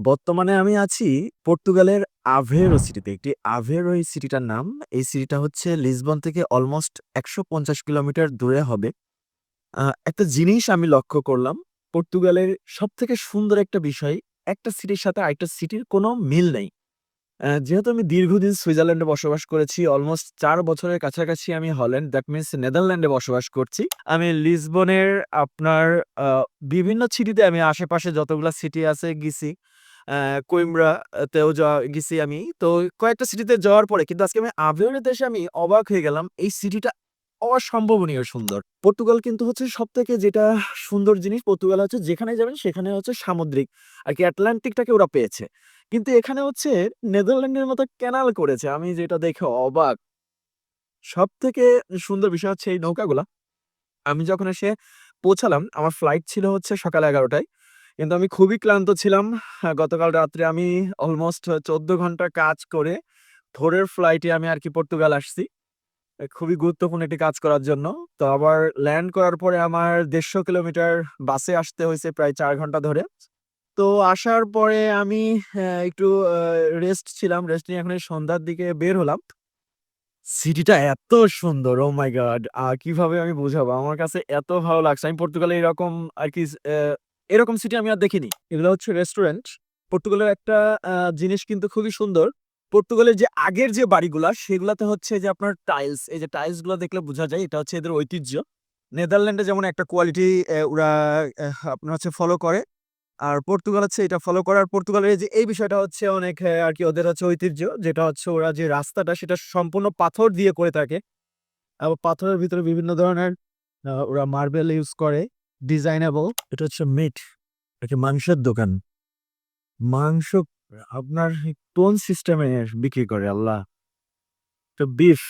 বর্তমানে আমি আছি পর্তুগালের আভেরো সিটিতে। একটি আভেরো এই সিটিটার নাম। এই সিটিটা হচ্ছে লিসবন থেকে অলমোস্ট ১৫০ কিলোমিটার দূরে হবে। একটা জিনিস আমি লক্ষ্য করলাম। পর্তুগালের সব থেকে সুন্দর একটা বিষয়, একটা সিটির সাথে আরেকটা সিটির কোনো মিল নেই। যেহেতু আমি দীর্ঘদিন সুইজারল্যান্ডে বসবাস করেছি, অলমোস্ট চার বছরের কাছাকাছি আমি হল্যান্ড দ্যাট মিনস নেদারল্যান্ডে বসবাস করছি। আমি লিসবনের আপনার বিভিন্ন সিটিতে আমি আশেপাশে যতগুলা সিটি আছে গেছি। অ্যা কোইম্ব্রা তেও যাওয়া গেছি আমি। তো কয়েকটা সিটিতে যাওয়ার পরে কিন্তু আজকে আমি আভেরোতে এসে আমি অবাক হয়ে গেলাম। এই সিটিটা অসম্ভবনীয় সুন্দর। পর্তুগাল কিন্তু হচ্ছে সব থেকে যেটা সুন্দর জিনিস পর্তুগাল হচ্ছে যেখানে যাবেন সেখানে হচ্ছে সামুদ্রিক আর কি আটলান্টিকটাকে ওরা পেয়েছে। কিন্তু এখানে হচ্ছে নেদারল্যান্ডের মতো ক্যানাল করেছে। আমি যেটা দেখে অবাক। সবথেকে সুন্দর বিষয় হচ্ছে এই নৌকাগুলা। আমি যখন এসে পৌঁছালাম, আমার ফ্লাইট ছিল হচ্ছে সকাল ১১ টায়। কিন্তু আমি খুবই ক্লান্ত ছিলাম। গতকাল রাত্রে আমি অলমোস্ট ১৪ ঘণ্টা কাজ করে ভোরের ফ্লাইটে আমি আর কি পর্তুগাল আসছি। খুবই গুরুত্বপূর্ণ একটি কাজ করার জন্য। তো আবার ল্যান্ড করার পরে আমার ১৫০ কিলোমিটার বাসে আসতে হয়েছে প্রায় চার ঘণ্টা ধরে। তো আসার পরে আমি একটু রেস্ট ছিলাম। রেস্ট নিয়ে এখন সন্ধ্যার দিকে বের হলাম। সিটিটা এত সুন্দর! Oh my God! কীভাবে আমি বুঝাবো? আমার কাছে এত ভালো লাগছে। আমি পর্তুগালে এরকম আরকি স অ্যা এরকম সিটি আমি আর দেখিনি। এগুলো হচ্ছে রেস্টুরেন্ট। পর্তুগালের একটা জিনিস কিন্তু খুবই সুন্দর। পর্তুগালের যে আগের যে বাড়িগুলা, সেগুলাতে হচ্ছে যে আপনার টাইলস। এই যে টাইলসগুলা দেখলে বোঝা যায়, এটা হচ্ছে এদের ঐতিহ্য। নেদারল্যান্ডে যেমন একটা কোয়ালিটি ওরা আপনার হচ্ছে ফলো করে। আর পর্তুগাল হচ্ছে এটা ফলো করে। আর পর্তুগালের যে, এই বিষয়টা হচ্ছে অনেক আর কি ওদের হচ্ছে ঐতিহ্য। যেটা হচ্ছে ওরা যে রাস্তাটা, সেটা সম্পূর্ণ পাথর দিয়ে করে থাকে। আবার পাথরের ভিতরে বিভিন্ন ধরনের ওরা মার্বেল ইউজ করে। ডিজাইনেবল। এটা হচ্ছে মিট। এটা মাংসের দোকান। মাংস আপনার কোন সিস্টেমে বিক্রি করে আল্লাহ! তো বিফ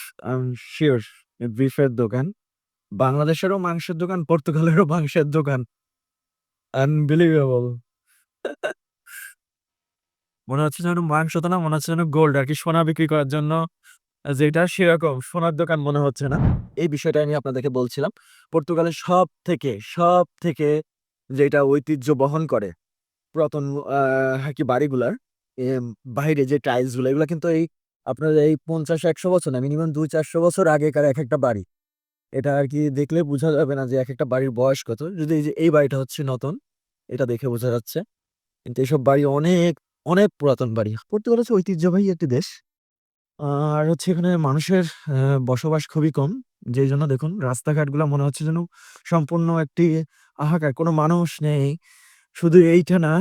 সিউর বিফের দোকান। বাংলাদেশেরও মাংসের দোকান, পর্তুগালেরও মাংসের দোকান। আনবিলিভেবল! মনে হচ্ছে যেন মাংস তো না, মনে হচ্ছে যেন গোল্ড আর কি সোনা বিক্রি করার জন্য যেটা সেরকম সোনার দোকান মনে হচ্ছে না। এই বিষয়টা আমি আপনাদেরকে বলছিলাম। পর্তুগালের সবথেকে, সবথেকে যেটা ঐতিহ্য বহন করে পুরাতন আরকি বাড়িগুলার বাহিরে যে টাইলসগুলা এগুলা কিন্তু এই আপনার এই ৫০-১০০ বছর না মিনিমাম ২-৪০০ বছর আগেকার এক একটা বাড়ি। এটা আর কি দেখলে বোঝা যাবে না যে এক একটা বাড়ির বয়স কত। যদি এই যে এই বাড়িটা হচ্ছে নতুন। এটা দেখে বোঝা যাচ্ছে। কিন্তু এসব বাড়ি অনেক, অনেক পুরাতন বাড়ি। পর্তুগাল হচ্ছে ঐতিহ্যবাহী একটি দেশ। আর হচ্ছে এখানে মানুষের বসবাস খুবই কম। যেজন্য দেখুন রাস্তাঘাটগুলা মনে হচ্ছে যেন সম্পূর্ণ একটি হাহাকার। কোনো মানুষ নেই। শুধু এইটা না,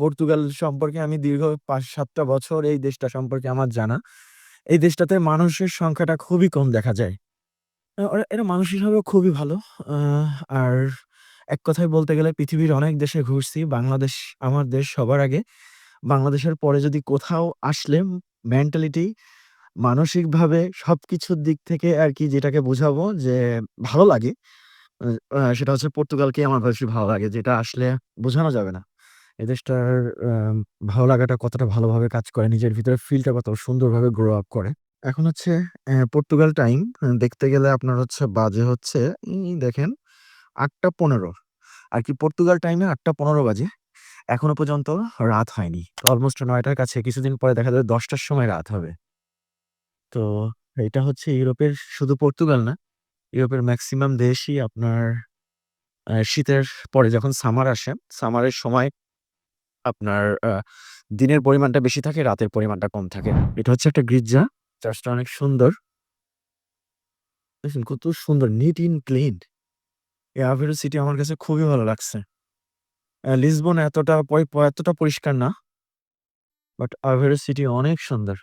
পর্তুগাল সম্পর্কে আমি দীর্ঘ পাঁচ সাতটা বছর এই দেশটা সম্পর্কে আমার জানা। এই দেশটাতে মানুষের সংখ্যাটা খুবই কম দেখা যায়। এরা মানুষ হিসাবেও খুবই ভালো। আর এক কথায় বলতে গেলে পৃথিবীর অনেক দেশে ঘুরছি। বাংলাদেশ আমার দেশ সবার আগে। বাংলাদেশের পরে যদি কোথাও আসলে মেন্টালিটি মানসিকভাবে সবকিছুর দিক থেকে আরকি যেটাকে বোঝাবো যে ভালো লাগে। সেটা হচ্ছে পর্তুগালকেই আমার বেশি ভালো লাগে। যেটা আসলে বোঝানো যাবে না। এই দেশটার ভালো লাগাটা কতটা ভালোভাবে কাজ করে, নিজের ভিতরে ফিলটা কত সুন্দরভাবে গ্রো আপ করে। এখন হচ্ছে পর্তুগাল টাইম দেখতে গেলে আপনার হচ্ছে বাজে হচ্ছে দেখেন ৮ঃ১৫ আরকি পর্তুগাল টাইমে ৮ঃ১৫ বাজে। এখনও পর্যন্ত রাত হয়নি। অলমোস্ট ৯ টার কাছে কিছুদিন পরে দেখা যাবে ১০ টার সময় রাত হবে। তো এটা হচ্ছে ইউরোপের শুধু পর্তুগাল না। ইউরোপের মেক্সিমাম দেশই আপনার শীতের পরে যখন সামার আসে, সামারের সময় আপনার দিনের পরিমাণটা বেশি থাকে, রাতের পরিমাণটা কম থাকে। এটা হচ্ছে একটা গির্জা। চার্চটা অনেক সুন্দর। দেখুন কত সুন্দর নিট এন্ড ক্লিন। এই সিটি আমার কাছে খুবই ভালো লাগছে। লিসবন এতটা এতটা পরিষ্কার না। বাট আভেরো সিটি অনেক সুন্দর।